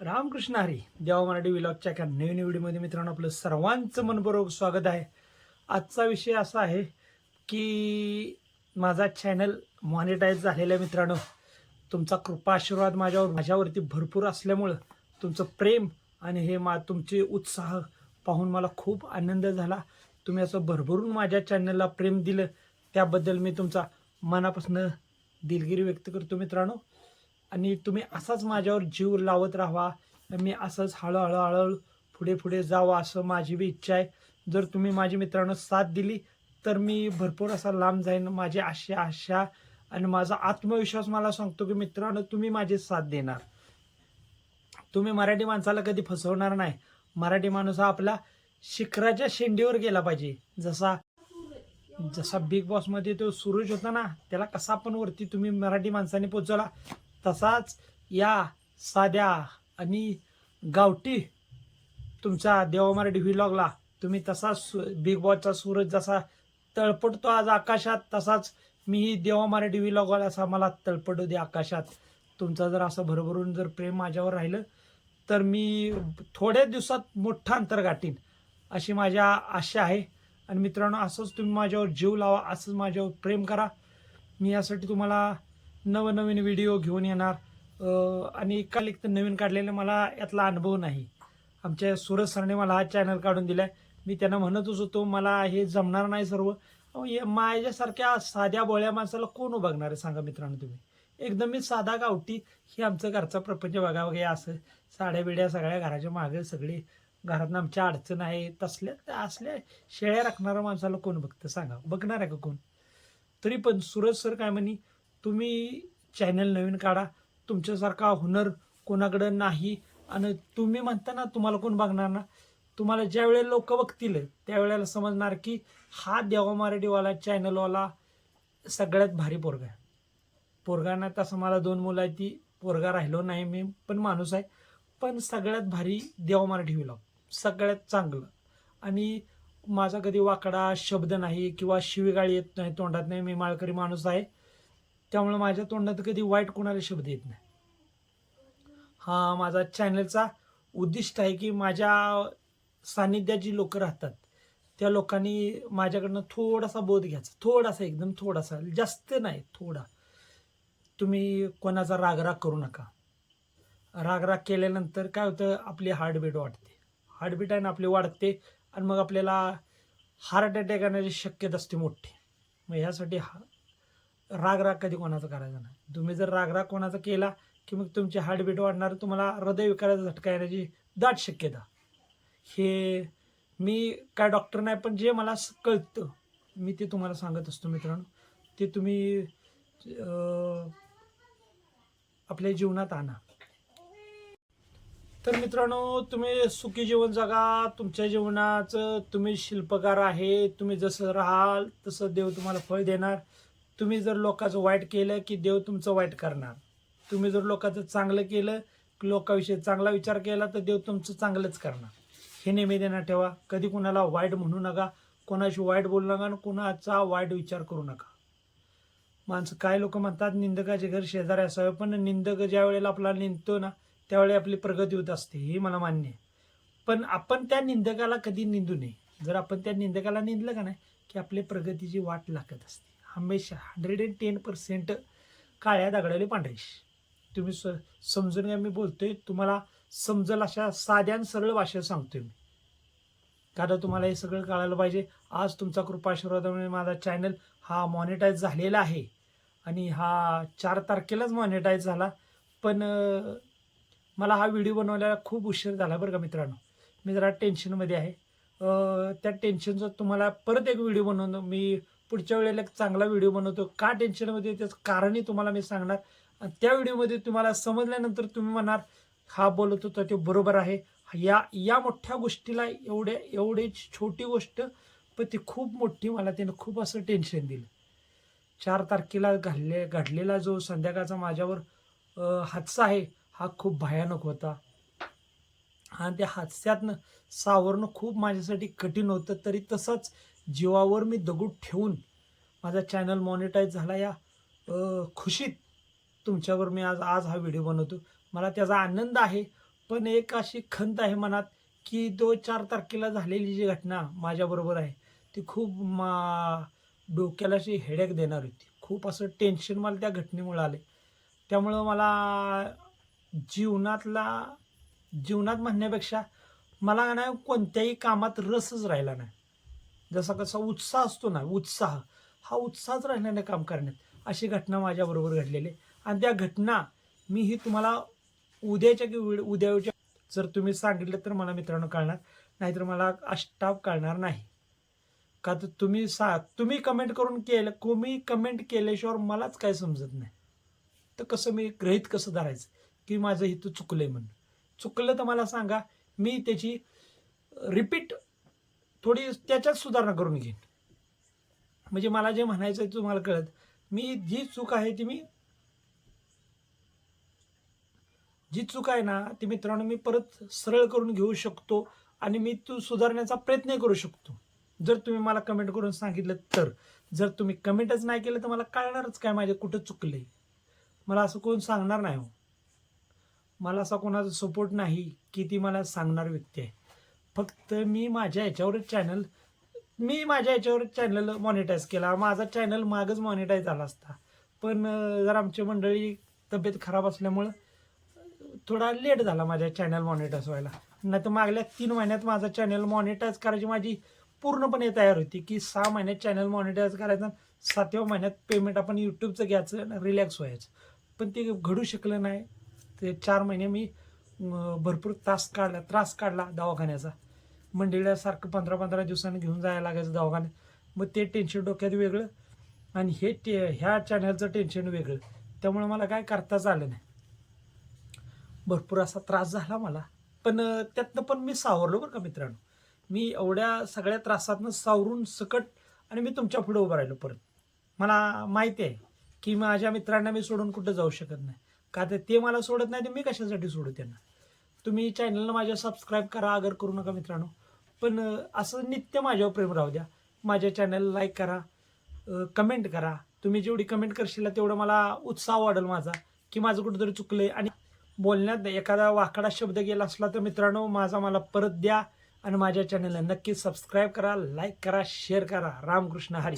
रामकृष्ण हरी देवा मराठी विलॉगच्या एका नवीन व्हिडिओमध्ये मित्रांनो आपलं सर्वांचं मनपूर्वक स्वागत आहे. आजचा विषय असा आहे की माझा चॅनल मॉनिटाईज झालेला आहे मित्रांनो. तुमचा कृपा आशीर्वाद माझ्यावर माझ्यावरती भरपूर असल्यामुळं तुमचं प्रेम आणि हे मा तुमचे उत्साह पाहून मला खूप आनंद झाला. तुम्ही असं भरभरून माझ्या चॅनलला प्रेम दिलं त्याबद्दल मी तुमचा मनापासून दिलगिरी व्यक्त करतो मित्रांनो. आणि तुम्ही असाच माझ्यावर जीव लावत राहा मी असंच हळूहळू हळूहळू पुढे पुढे जावं असं माझी बी इच्छा आहे. जर तुम्ही माझी मित्रांनो साथ दिली तर मी भरपूर असा लांब जाईन. माझी आशा आशा आणि माझा आत्मविश्वास मला सांगतो की मित्रांनो तुम्ही माझी साथ देणार. तुम्ही मराठी माणसाला कधी फसवणार नाही. मराठी माणूस हा आपला शिखराच्या शेंडीवर गेला पाहिजे. जसा जसा बिग बॉसमध्ये तो सुरूज होता ना त्याला कसा पण वरती तुम्ही मराठी माणसाने पोचवला. तसाच या साध्या आणि गावठी तुमचा देवा मराठी व्हिलॉगला तुम्ही तसाच सु- बिग बॉसचा सूरज जसा तळपडतो आज आकाशात तसाच मीही देवा मराठी व्हिलॉगवाला असा मला तळपडू दे आकाशात. तुमचा जर असं भरभरून जर प्रेम माझ्यावर राहिलं तर मी थोड्या दिवसात मोठा अंतर गाठीन अशी माझ्या आशा आहे. आणि मित्रांनो असंच तुम्ही माझ्यावर जीव लावा असंच माझ्यावर प्रेम करा. मी यासाठी तुम्हाला नवनवीन व्हिडिओ घेऊन येणार. आणि काल एक तर नवीन काढलेलं मला यातला अनुभव नाही. आमच्या सुरज सरने मला हा चॅनल काढून दिला मी त्यांना म्हणतच होतो मला हे जमणार नाही सर्व. माझ्यासारख्या साध्या बोळ्या माणसाला कोण बघणार आहे सांगा मित्रांनो तुम्ही? एकदम मी साधा गावठी हे आमचं घरचा प्रपंच बघा वगैरे असं साड्या बिड्या सगळ्या घराच्या मागे सगळे घरात आमच्या अडचण आहे तसल्या असल्या शेळ्या राखणाऱ्या माणसाला कोण बघतं सांगा? बघणार आहे का कोण? तरी पण सूरज सर काय म्हणे तुम्ही चॅनल नवीन काढा. तुमच्यासारखा हुनर कोणाकडं नाही. आणि तुम्ही म्हणता ना तुम्हाला कोण बघणार ना? तुम्हाला ज्या वेळेला लोक बघतील त्यावेळेला समजणार की हा देवा मराठीवाला चॅनलवाला सगळ्यात भारी पोरगा आहे. पोरगांना तसं मला दोन मुलं आहेत ती पोरगा राहिलो नाही मी पण माणूस आहे. पण सगळ्यात भारी देवा मराठी व्लॉग सगळ्यात चांगलं. आणि माझा कधी वाकडा शब्द नाही किंवा शिवीगाळी येत नाही तोंडात नाही मी माळकरी माणूस आहे. त्यामुळे माझ्या तोंडात कधी वाईट कोणाला शब्द येत नाही. हा माझा चॅनलचा उद्दिष्ट आहे की माझ्या सानिध्यात जी लोक राहतात. त्या लोकांनी माझ्याकडनं थोडासा बोध घ्यायचा. थोडासा एकदम थोडासा. जास्त नाही थोडा. तुम्ही कोणाचा रागराग करू नका. रागराग केल्यानंतर काय होतं आपली हार्टबीट वाढते. हार्टबीट आहे ना आपली वाढते आणि मग आपल्याला हार्ट अटॅक येण्याची शक्यता असते मोठी. मग ह्यासाठी हा राग राग कधी कोणाचा करायचा नाही. तुम्ही जर राग राग कोणाचा केला की मग तुमची हार्टबीट वाढणार तुम्हाला हृदयविकाराचा झटका येण्याची दाट शक्यता. हे मी काय डॉक्टर नाही पण जे मला स- कळतं मी ते तुम्हाला सांगत असतो मित्रांनो. ते तुम्ही आपल्या जीवनात आणा. तर मित्रांनो तुम्ही सुखी जीवन जगा तुमच्या जीवनाचं तुम्ही शिल्पकार आहे तुम्ही जसं राहाल तसं देव तुम्हाला फळ देणार. तुम्ही जर लोकांचं वाईट केलं की देव तुमचं वाईट करणार. तुम्ही जर लोकांचं चांगलं केलं लोकांविषयी चांगला विचार केला तर देव तुमचं चांगलंच करणार. हे नेहमी ठेवा. कधी कुणाला वाईट म्हणू नका कोणाशी वाईट बोलू नका आणि कुणाचा वाईट विचार करू नका. माणसं काय लोक म्हणतात निंदकाचे घर शेजारी असावे पण निंदक ज्या वेळेला आपला निंदतो ना त्यावेळी आपली प्रगती होत असते हे मला मान्य आहे. पण आपण त्या निंदकाला कधी निंदू नये. जर आपण त्या निंदकाला निंदलं का नाही की आपली प्रगतीची वाट लागत असते. हमेशा हंड्रेड अँड टेन पर्सेंट काळ्या दगडाले पांढरेश. तुम्ही स समजून घ्या मी बोलतोय. तुम्हाला समजल अशा साध्या आणि सरळ भाषेत सांगतोय मी. कारण तुम्हाला हे सगळं कळायला पाहिजे. आज तुमचा कृपाशीर्वादामुळे माझा चॅनल हा मॉनिटाईज झालेला आहे. आणि हा चार तारखेलाच मॉनिटाईज झाला. पण मला हा व्हिडिओ बनवायला खूप उशीर झाला बरं का मित्रांनो. मी जरा टेन्शनमध्ये आहे. त्या टेन्शनचा तुम्हाला परत एक व्हिडिओ बनवून मी पुढच्या वेळेला एक चांगला व्हिडिओ बनवतो. का टेन्शनमध्ये त्याचं कारणही तुम्हाला मी सांगणार. आणि त्या व्हिडिओमध्ये तुम्हाला समजल्यानंतर तुम्ही म्हणणार हा बोलत होता ते बरोबर आहे. या या मोठ्या गोष्टीला एवढ्या एवढी छोटी गोष्ट पण ती खूप मोठी मला त्यानं खूप असं टेन्शन दिलं. चार तारखेला घडले घडलेला जो संध्याकाळचा माझ्यावर हादसा आहे हा खूप भयानक होता. आणि त्या हादस्यातनं सावरणं खूप माझ्यासाठी कठीण होतं. तरी तसंच जीवावर मी दगड ठेवून माझा चॅनल मॉनिटाईज झाला या खुशीत तुमच्यावर मी आज आज हा व्हिडिओ बनवतो. मला त्याचा आनंद आहे पण एक अशी खंत आहे मनात की दो चार तारखेला झालेली जी घटना माझ्याबरोबर आहे ती खूप मा डोक्याला अशी हेडेक देणार होती. खूप असं टेन्शन मला त्या घटनेमुळे आले त्यामुळं मला जीवनातला जीवनात म्हणण्यापेक्षा मला नाही कोणत्याही कामात रसच राहिला नाही. जसा कसा उत्साह असतो ना उत्साह हा उत्साहच राहण्याने काम करण्यात. अशी घटना माझ्याबरोबर घडलेली. आहे. आणि त्या घटना मी ही तुम्हाला उद्याच्या किंवा उद्याच्या जर तुम्ही सांगितलं तर मला मित्रांनो कळणार. नाहीतर मला अष्टाप कळणार नाही. का तर तुम्ही सा तुम्ही कमेंट करून केलं तुम्ही कमेंट केल्याशिवाय मलाच काय समजत नाही. तर कसं मी ग्रहित कसं धरायचं? की माझं हित चुकलं आहे म्हणून. चुकलं तर मला सांगा मी त्याची रिपीट थोडी त्याच्यात सुधारणा करून घेईन. म्हणजे मला जे म्हणायचं आहे तुम्हाला कळत मी जी चूक आहे ती मी जी चूक आहे ना ती मित्रांनो मी परत सरळ करून घेऊ शकतो आणि मी तू सुधारण्याचा प्रयत्न करू शकतो. जर तुम्ही मला कमेंट करून सांगितलं तर. जर तुम्ही कमेंटच नाही केलं तर मला कळणारच काय माझे कुठं चुकले मला असं कोण सांगणार नाही हो. मला असा कोणाचा सपोर्ट नाही की ती मला सांगणार व्यक्ती आहे. फक्त मी माझ्या ह्याच्यावरच चॅनल मी माझ्या याच्यावर चॅनल मॉनिटाईज केला. माझा चॅनल मागच मॉनिटाईज झाला असता. पण जर आमची मंडळी तब्येत खराब असल्यामुळं थोडा लेट झाला माझ्या चॅनल मॉनिटाईज व्हायला. नाही तर मागल्या तीन महिन्यात माझा चॅनल मॉनिटाईज करायची माझी पूर्णपणे तयार होती की सहा महिन्यात चॅनल मॉनिटाईज करायचं सातव्या महिन्यात पेमेंट आपण यूट्यूबचं घ्यायचं रिलॅक्स व्हायचं. पण ते घडू शकलं नाही. ते चार महिने मी भरपूर तास काढला त्रास काढला दवाखान्याचा. मंडळीला सारखं पंधरा पंधरा दिवसांनी घेऊन जायला लागायचं दवाखान्यात. मग ते टेन्शन डोक्यात वेगळं आणि हे टे ह्या चॅनलचं टेन्शन वेगळं. त्यामुळे मला काय करताच आलं नाही. भरपूर असा त्रास झाला मला. पण त्यातनं पण मी सावरलो बरं का मित्रांनो. मी एवढ्या सगळ्या त्रासातनं सावरून सकट आणि मी तुमच्यापुढे उभं राहिलो परत. मला माहिती आहे की माझ्या मित्रांना मी सोडून कुठं जाऊ शकत नाही. का तर ते मला सोडत नाही तर मी कशासाठी सोडू त्यांना? तुम्ही चॅनलला माझ्या सबस्क्राईब करा अगर करू नका मित्रांनो. पण असं नित्य माझ्यावर प्रेम राहू द्या. माझ्या चॅनल लाईक करा कमेंट करा. तुम्ही जेवढी कमेंट करशील तेवढं मला उत्साह वाढेल माझा की माझं कुठंतरी चुकलंय. आणि बोलण्यात एखादा वाकडा शब्द गेला असला तर मित्रांनो माझा मला परत द्या. आणि माझ्या चॅनलला नक्की सबस्क्राईब करा लाईक करा शेअर करा. रामकृष्ण हरी.